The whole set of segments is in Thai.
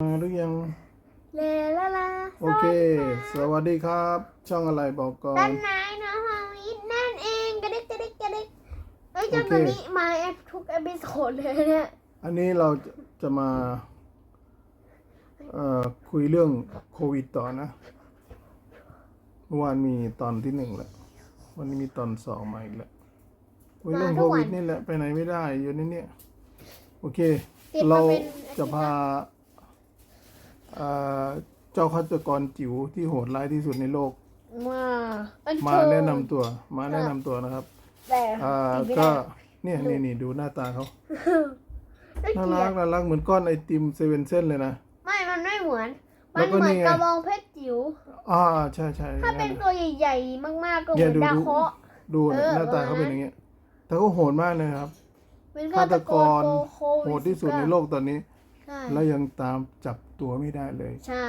มาหรือยังเลลาลาโอเค สวัสดีครับ ช่องอะไรบอกก่อด้านนไหนน้องฮาวิทนั่นเองกระดิกกระดิกกระดิกเอ้ยเจ้าโอเคตัวนี้มาแอปทุกเอพิโซดเลยเนี่ยอันนี้เราจะจะมาเอ่อคุยเรื่องโควิดต่อนะเมื่อวานมีตอนที่หนึ่งแล้ววันนี้มีตอนสองมาอีกแล้วคุยเรื่องโควิดนี่แหละไปไหนไม่ได้อยู่ในเนี่ยโอเค เราจะพาเอ่อเจ้าฆาตกรจิ๋วที่โหดร้ายที่สุดในโลก มาอันมาเชิญแนะนำตัว มาแนะนำตัวนะครับ แต่อ่าไม่ก็ได้เนี่ยนี่นี่ดูหน้าตาเขาไม่น่าเกลีรัยกดน่ารักเหมือนก้อนไอติมเซเว่นเส้นเลยนะ ไม่มันไม่เหมือนแล้มันวก็เหมือนนี่ไง กระบองเพชรจิ๋วอ่าใช่ใช่ถ้างั้เป็นนน่ะตัวใหญ่ๆมากๆก็เหเนี่มืยอนดูดาดูเคาะดูนะเออหน้าตาประมาณเขาเป็นอย่างเงี้ยแต่เขาโหดมากเลยครับ เป็นฆาตกรโคโหวิดที่สุดในโลกตอนนี้ ใช่แล้วยังตามจับตัวไม่ได้เลย ใช่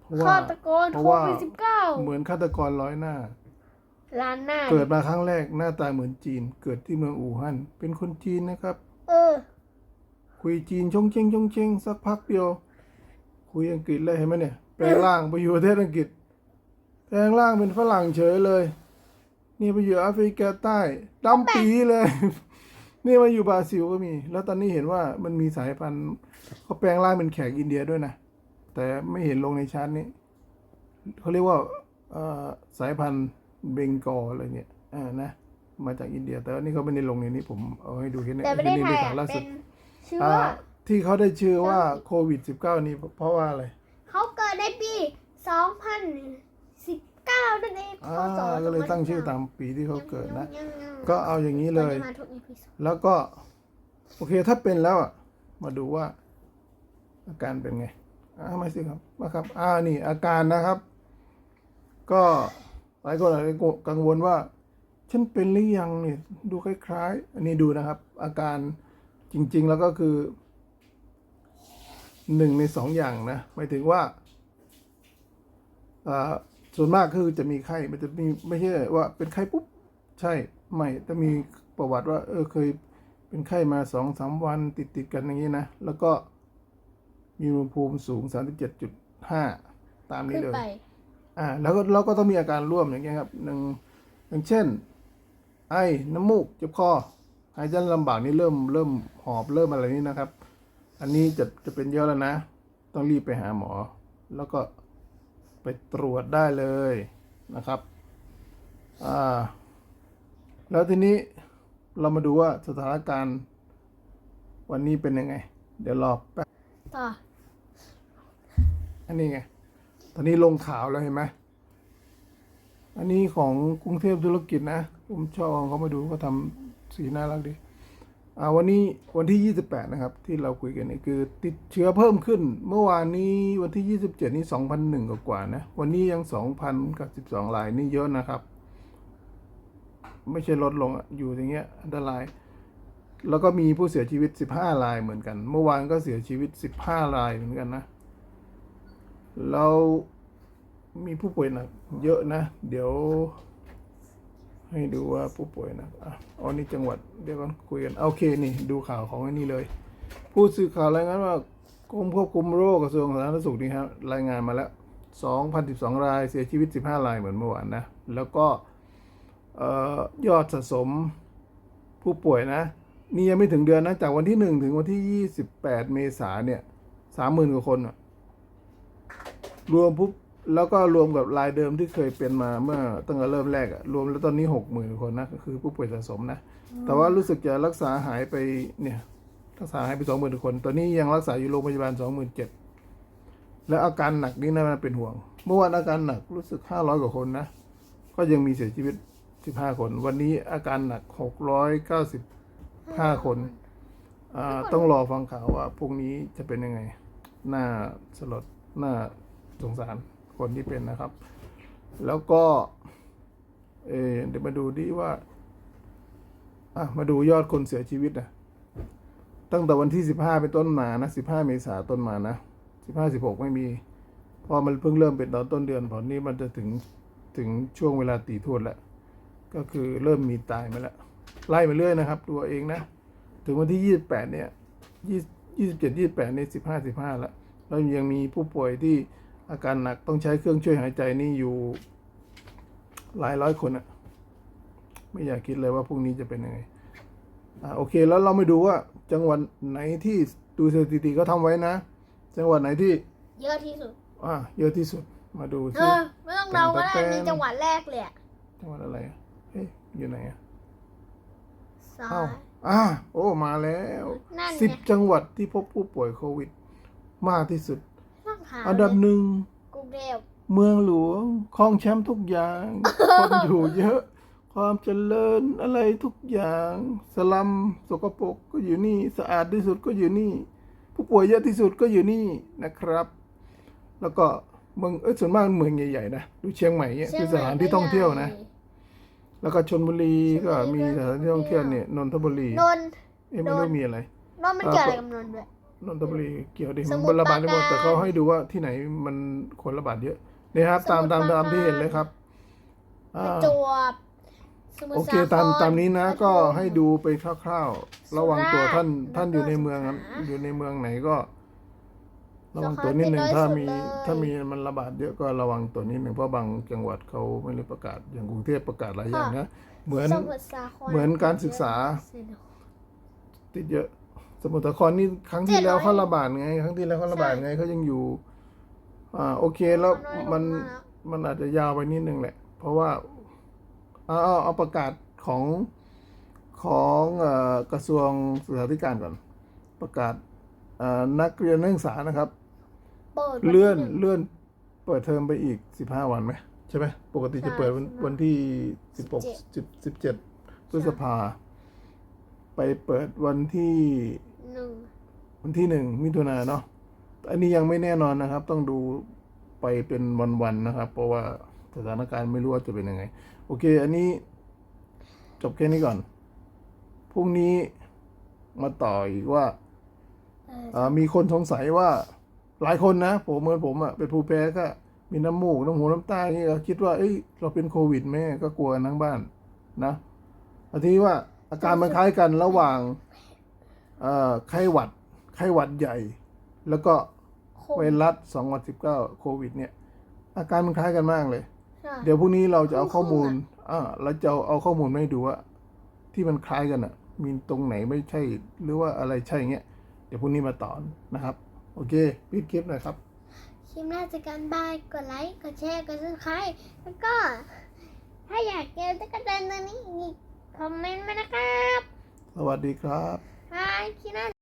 เพราะว่าฆาตกรเพโคราะว่าวิดสิบเก้าเหมือนฆาตกรร้อยหน้า ล้านหน้าเกิดมาครั้งแรกหน้าตาเหมือนจีน เกิดที่เมืองอู่ฮั่นเป็นคนจีนนะครับ เออ คุยจีนชงเชงชงเชงสักพักเดียว คุยอังกฤษเลยเห็นไหมเนี่ยแปลงร่างไปอยู่ประเทศอังกฤษแปลงร่างเป็นฝรั่งเฉยเลย นี่ไปอยู่แอฟริกาใต้ดำปีเลย นี่มาอยู่บราซิลก็มี แล้วตอนนี้เห็นว่ามันมีสายพันธุ์เขาแปลงร่างเป็นแขกอินเดียด้วยนะ แต่ไม่เห็นลงในชาร์ตนี้เขาเรียกว่าเอ่อสายพันธุ์เบงกอลอะไรเนี่ยอ่านะมาจากอินเดีย แต่ว่านี่เขาไม่ได้ลงในนี้ผมเอาให้ดูแค่นี้แต่ประเทศนี่ไทยข่าอะวล่าเป็สุดนชื่ออ่าว่าที่เขาได้ชื่อว่าโควิด -19 นี้เพราะว่าอะไรเขาเกิดในปี 2019นั่นเองอ่าก็เลยตั้งชื่อตามปีที่เขาเกิดนะ ก็ก็เอาอย่างนี้เลยมาทุกอีพีโซดแล้วก็ โอเคถ้าเป็นแล้วอะ มาดูว่า อาการเป็นไงอ่ามาสิครับมาครับ อ่านี่อาการนะครับ ก็หลายคนอาจจะกังวลว่า ฉันเป็นหรือยังเนี่ยดูคล้ายๆ อันนี้ดูนะครับ อาการจริง ๆ แล้วก็คือหนึ่งในสองอย่างนะหมายถึงว่าอ่า ส่วนมากคือจะมีไข้มันจะมีไม่ใช่ว่าเป็นไข้ปุ๊บใช่ไม่แต่มีประวัติว่า เออเคยเป็นไข้มาสองสามวันติดติดๆกันอย่างนี้นะ แล้วก็มีอุณหภูมิสูงสามสิบเจ็ดจุดห้าตามนี้ขึ้นเลยไปอ่า แล้วก็เราก็ต้องมีอาการร่วมอย่างเงี้ยครับหนึ่งอย่างเช่น ไอน้ำมูกเจ็บคอหายใจลำบากนี่เริ่มเริ่มหอบเริ่มอะไรนี่นะครับ อันนี้จะจะเป็นเยอะแล้วนะ ต้องรีบไปหาหมอ แล้วก็ ไปตรวจได้เลยนะครับอ่าแล้วทีนี้เรามาดูว่าสถานการณ์วันนี้เป็นยังไง เดี๋ยวรอแป๊บต่ออันนี้ไง ตอนนี้ลงข่าวแล้วเห็นไหมอันนี้ของกรุงเทพธุรกิจนะ ผมชอบเอาเขามาดูเขาทำสีน่ารักดีอ่า วันนี้วันที่ 28 นะครับ ที่เราคุยกันนี่คือติดเชื้อเพิ่มขึ้น เมื่อวานนี้วันที่ 27 นี่ 2,001กว่ากว่าๆนะ วันนี้ยัง 2,000 กับ 12รายนี่เยอะนะครับ ไม่ใช่ลดลงอะอยู่อย่างเงี้ยอันตราย แล้วก็มีผู้เสียชีวิต 15 รายเหมือนกัน เมื่อวานก็เสียชีวิต 15 รายเหมือนกันนะ เรามีผู้ป่วยหนักเยอะนะ เดี๋ยว ให้ดูว่าผู้ป่วยหนักอะอ๋อนี่จังหวัดเดี๋ยวกันคุยกันโอเคนี่ดูข่าวของอันนี้เลย ผู้สื่อข่าวรายงานว่ากรมควบคุมโรคกระทรวงสาธารณสุขนี่ครับรายงานมาแล้ว 2,012 รายเสียชีวิต 15 รายเหมือนเมื่อวานนะ แล้วก็ยอดสะสมผู้ป่วยนะ นี่ยังไม่ถึงเดือนนะ จากวันที่ 1 ถึงวันที่ 28 เมษาเนี่ย 30,000 กว่าคนอะรวมปุ๊บ แล้วก็รวมกับรายเดิมที่เคยเป็นมาเมื่อตั้งแต่เริ่มแรกอะรวมแล้วตอนนี้หกหมื่นคนนะก็คือผู้ป่วยสะสมนะ แต่ว่ารู้สึกจะรักษาหายไปเนี่ยรักษาหายไปสองหมื่นคน ตอนนี้ยังรักษาอยู่โรงพยาบาลสองหมื่นเจ็ดและอาการหนักนี่น่าเป็นห่วง เมื่อวานอาการหนักรู้สึกห้าร้อยกว่าคนนะ ก็ยังมีเสียชีวิตสิบห้าคน วันนี้อาการหนักหกร้อยเก้าสิบห้าคนต้องรอฟังข่าวว่าพรุ่งนี้จะเป็นยังไง น่าสลด น่าสงสาร คนที่เป็นนะครับ แล้วก็เอเดี๋ยวมาดูดิว่าอะมาดูยอดคนเสียชีวิตนะตั้งแต่วันที่สิบห้าเป็นต้นมานะสิบห้าเมษาต้นมานะสิบห้าสิบหกไม่มี พอมันเพิ่งเริ่มเป็นตอนต้นเดือน พอนี้มันจะถึงถึงช่วงเวลาตีทวดแล้วก็คือเริ่มมีตายมาแล้วไล่มาเรื่อยนะครับ ตัวเองนะ ถึงวันที่ยี่สิบแปดเนี่ยยี่ยี่สิบเจ็ดยี่สิบแปดเนี่สิบห้าสิบห้าแล้วแล้วยังมีผู้ป่วยที่ อาการหนักต้องใช้เครื่องช่วยหายใจนี่อยู่หลายร้อยคนอะไม่อยากคิดเลยว่าพรุ่งนี้จะเป็นยังไงอ่าโอเคแล้วเรามาดูว่า จังหวัดไหนที่ดูสถิติก็ทำไว้นะ จังหวัดไหนที่ เยอะที่สุดอ่าเยอะที่สุดมาดูเอซิอไม่ต้องเดาก็ได้แต่งแต่มีจังหวัดแรกเลยอะจังหวัดอะไรอะเฮ้ยอยู่ไหนอะซ้าอ้าวยอ่าโอ้มาแล้วนั่นสิบไงจังหวัดที่พบผู้ป่วยโควิด มากที่สุดต้อง หาอันดับหนึ่งกรุงเทพเมืองหลวงครองแชมป์ทุกอย่าง คนอยู่เยอะ ความเจริญอะไรทุกอย่าง สลัมสกปรกก็อยู่นี่สะอาดที่สุดก็อยู่นี่ ผู้ป่วยเยอะที่สุดก็อยู่นี่นะครับ แล้วก็เมืองเอ้ยส่วนมากเมืองใหญ่ๆนะดูเชียงใหม่เนี่ยคือสถานที่ท่องเที่ยวนะ แล้วก็ชนบุรีก็มีสถานที่ท่องเที่ยวเนี่ยนนทบุรีนนท์เอ๊ะไม่รู้มีอะไร นนท์มันเกี่ยวอะไรกับนนท์ด้วย นนทบุรีเกี่ยวดิสมุมันทรระบาดได้หมดปราการ แต่เขาให้ดูว่าที่ไหนมันคนระบาดเยอะนี่ครับ ตามสมุตามทรปราตามที่การเห็นเลยครับปอ่าระจวบสมุทรโอเคสาครตามตามนี้นะ ปทุม ก็ให้ดูไปคร่าวๆ ระวังตัวท่านสุราษฎร์ท่านอยู่ในแล้วก็เมืองนั้นสงขลาอยู่ในเมืองไหนก็ ระวังสงขลาตัวนิดหนึ่งติดน้อยถ้าสุดมีเลย ถ้ามีมันระบาดเยอะก็ระวังตัวนิดหนึ่งเพราะบางจังหวัดเขาไม่ได้ประกาศอย่างกรุงเทพประกาศหลายอย่างนะเหมือน สมุทรสาครเหมือนการศึกษา ติดเยอะ สมุทรสาครนี่ครั้งที่แล้วเขาระบาดไง ครั้งที่แล้วเขาระบาดไงเขายังอยู่ อ่า โอเคแล้วมันมันอาจจะยาวไปนิดนึงแหละ เพราะว่าเอาเอาเอาประกาศของของเอ่อกระทรวงศึกษาธิการก่อน ประกาศเอ่อนักเรียนนักศึกษานะครับเปิดวันที่เลื่อนหงเลื่อนเปิดเทอมไปอีกสิบห้าวันไหมใช่ไหมปกติจะเปิดวันใช่วันที่สิบหกสิบสิบเจ็ดพฤษภา ไปเปิดวันที่หนึ่งวันที่หนึ่งมิถุนายนเนาะอันนี้ยังไม่แน่นอนนะครับ ต้องดูไปเป็นวันๆนะครับ เพราะว่าสถานการณ์ไม่รู้ว่าจะเป็นยังไง โอเค อันนี้จบแค่นี้ก่อนพรุ่งนี้มาต่ออีกว่าเอออ่ามีคนสงสัยว่าหลายคนนะ ผมเหมือนผมอะเป็นภูมิแพ้ก็มีน้ำมูกน้ำหูน้ำตาอย่างนี้ก็คิดว่าเอ้ยเราเป็นโควิดไหมก็กลัวกันทั้งบ้านนะอันที่ว่า อาการมันคล้ายกันระหว่างเอ่อไข้หวัด ไข้หวัดใหญ่ แล้วก็โคไววิดรัส2019 โควิด เนี่ย อาการมันคล้ายกันมากเลยใช่เดี๋ยวพรุ่งนี้เราจะเอาข้อมูลคล้ายอ่าเราจะเอาเอาข้อมูลมาให้ดูว่า ที่มันคล้ายกันอะ มีตรงไหนไม่ใช่ หรือว่าอะไรใช่เงี้ย เดี๋ยวพรุ่งนี้มาต่อนะครับ โอเคปิดคลิปหน่อยครับ คลิปหน้าจะกันบาย กดไลค์ กดแชร์ กดซับสไครต์แล้วก็ ถ้าอยากเจอตุ๊กตาตัวนี้อีก คอมเมนต์มานะครับ สวัสดีครับบายคลิปหน้า